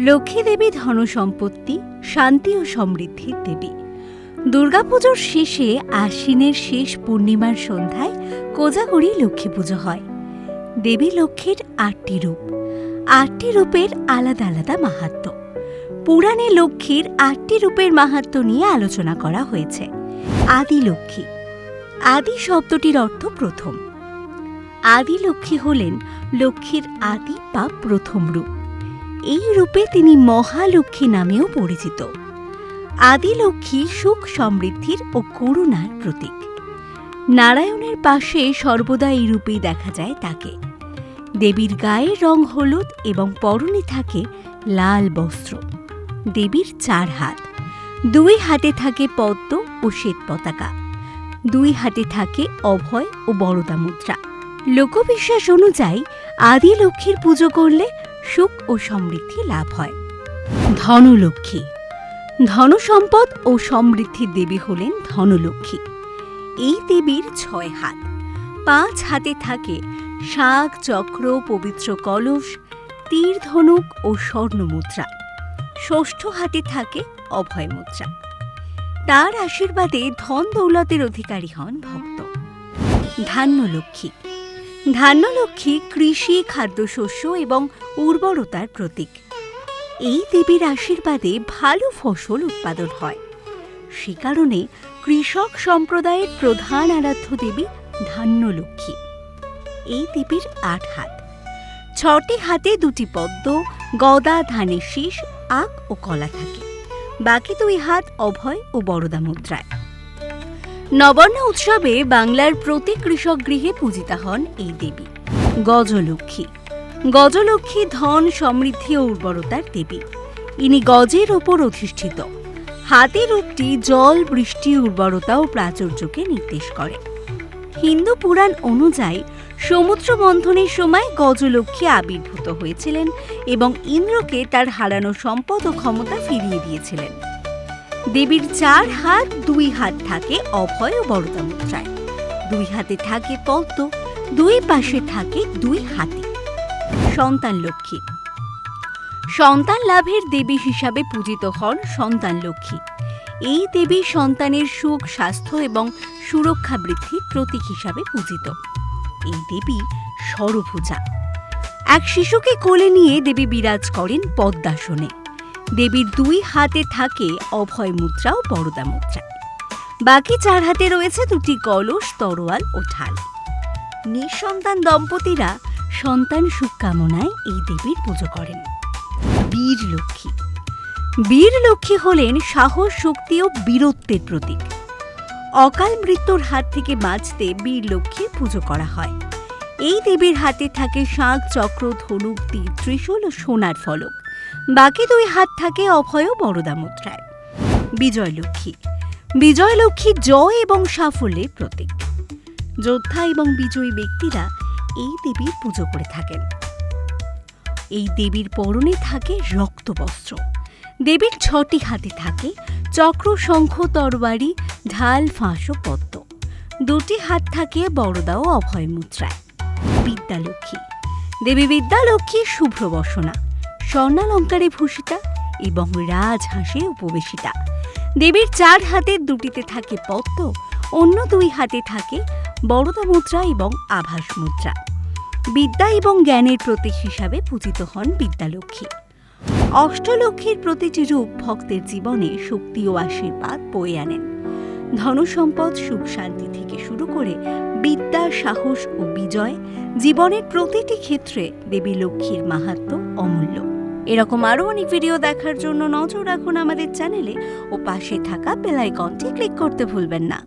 লক্ষ্মী দেবী ধনসম্পত্তি, শান্তি ও সমৃদ্ধির দেবী। দুর্গাপুজোর শেষে আশ্বিনের শেষ পূর্ণিমার সন্ধ্যায় কোজাগরি লক্ষ্মী পুজো হয়। দেবী লক্ষ্মীর আটটি রূপ। আটটি রূপের আলাদা আলাদা মাহাত্ম্য পুরাণে লক্ষ্মীর আটটি রূপের মাহাত্ম্য নিয়ে আলোচনা করা হয়েছে। আদি লক্ষ্মী। আদি শব্দটির অর্থ প্রথম। আদি লক্ষ্মী হলেন লক্ষ্মীর আদি বা প্রথম রূপ। এই রূপে তিনি মহালক্ষ্মী নামেও পরিচিত। আদিলক্ষ্মী সুখ সমৃদ্ধির ও করুণার প্রতীক। নারায়ণের পাশে সর্বদা এই রূপেই দেখা যায় তাকে। দেবীর গায়ের রং হলুদ এবং পরনে থাকে লাল বস্ত্র। দেবীর চার হাত। দুই হাতে থাকে পদ্ম ও শ্বেত পতাকা। দুই হাতে থাকে অভয় ও বরদা মুদ্রা লোকবিশ্বাস অনুযায়ী আদি লক্ষ্মীর পুজো করলে সুখ ও সমৃদ্ধি লাভ হয়। ধনলক্ষ্মী। ধনসম্পদ ও সমৃদ্ধির দেবী হলেন ধনলক্ষ্মী। এই দেবীর ছয় হাত। পাঁচ হাতে থাকে শাক, চক্র, পবিত্র কলস, তীর ধনুক ও স্বর্ণ মুদ্রা ষষ্ঠ হাতে থাকে অভয় মুদ্রা তার আশীর্বাদে ধন দৌলতের অধিকারী হন ভক্ত। ধান্যলক্ষ্মী। ধান্যলক্ষ্মী কৃষি, খাদ্যশস্য এবং উর্বরতার প্রতীক। এই দেবীর আশীর্বাদে ভালো ফসল উৎপাদন হয়। সে কারণে কৃষক সম্প্রদায়ের প্রধান আরাধ্য দেবী ধান্যলক্ষ্মী। এই দেবীর আট হাত। ছটি হাতে দুটি পদ্ম, গদা, ধানের শীষ, আখ ও কলা থাকে। বাকি দুই হাত অভয় ও বরদা মুদ্রায় নবান্ন উৎসবে বাংলার প্রতি কৃষক গৃহে পূজিতা হন এই দেবী, গজলক্ষ্মী। গজলক্ষ্মী ধন, সমৃদ্ধি ও উর্বরতার দেবী। ইনি গজের ওপর অধিষ্ঠিত। হাতি রূপটি জল, বৃষ্টি, উর্বরতা ও প্রাচুর্যকে নির্দেশ করে। হিন্দু পুরাণ অনুযায়ী সমুদ্র মন্থনের সময় গজলক্ষ্মী আবির্ভূত হয়েছিলেন এবং ইন্দ্রকে তার হারানো সম্পদ ও ক্ষমতা ফিরিয়ে দিয়েছিলেন। দেবীর চার হাত, দুই হাত থাকে অভয় ও বরদা মুদ্রায় দুই হাতে থাকে পদ্ম, দুই পাশে থাকে দুই হাতি। সন্তান লক্ষ্মী। সন্তান লাভের দেবী হিসাবে পূজিত হন সন্তান লক্ষ্মী। এই দেবী সন্তানের সুখ, স্বাস্থ্য এবং সুরক্ষা বৃদ্ধির প্রতীক হিসাবে পূজিত। এই দেবী সরভুজা এক শিশুকে কোলে নিয়ে দেবী বিরাজ করেন পদ্মাসনে। দেবীর দুই হাতে থাকে অভয় মুদ্রা ও বরদা মুদ্রা। বাকি চার হাতে রয়েছে দুটি কলস, তরোয়াল ও ঢাল। নিঃসন্তান দম্পতিরা সন্তান সুখ কামনায় এই দেবীর পুজো করেন। বীর লক্ষ্মী। বীর লক্ষ্মী হলেন সাহস, শক্তি ও বীরত্বের প্রতীক। অকাল মৃত্যুর হাত থেকে বাঁচতে বীর লক্ষ্মীর পুজো করা হয়। এই দেবীর হাতে থাকে শাঁখ, চক্র, ধনুক, তীর, ত্রিশূল ও সোনার ফলক। বাকি দুই হাত থাকে অভয় ও মুদ্রায় বিজয় লক্ষ্মী। বিজয় লক্ষ্মী জয় এবং সাফল্যের প্রতীক। যোদ্ধা এবং বিজয়ী ব্যক্তিরা এই দেবীর পুজো করে থাকেন। এই দেবীর পরনে থাকে রক্তবস্ত্র। দেবীর ছটি হাতে থাকে চক্র, শঙ্খ, তরবারি, ঢাল, ফাঁস ও পদ্ম। দুটি হাত থাকে বড়দা ও অভয় মুদ্রায় বিদ্যালক্ষ্মী দেবী বিদ্যালক্ষ্মী শুভ্র বসনা। স্বর্ণালঙ্কারে ভূষিতা এবং রাজহাঁসে উপবেশিতা। দেবীর চার হাতের দুটিতে থাকে পদ্ম, অন্য দুই হাতে থাকে বড়দা মুদ্রা এবং আভাস মুদ্রা। বিদ্যা এবং জ্ঞানের প্রতীক হিসাবে পূজিত হন বিদ্যালক্ষ্মী। অষ্টলক্ষ্মীর প্রতিটি রূপ ভক্তের জীবনে শক্তি ও আশীর্বাদ বয়ে আনেন। ধনসম্পদ, সুখ শান্তি থেকে শুরু করে বিদ্যা, সাহস ও বিজয় জীবনের প্রতিটি ক্ষেত্রে দেবী লক্ষ্মীর মাহাত্ম্য অমূল্য। এরকম আরও অনেক ভিডিও দেখার জন্য নজর রাখুন আমাদের চ্যানেলে ও পাশে থাকা বেলাইকনটি ক্লিক করতে ভুলবেন না।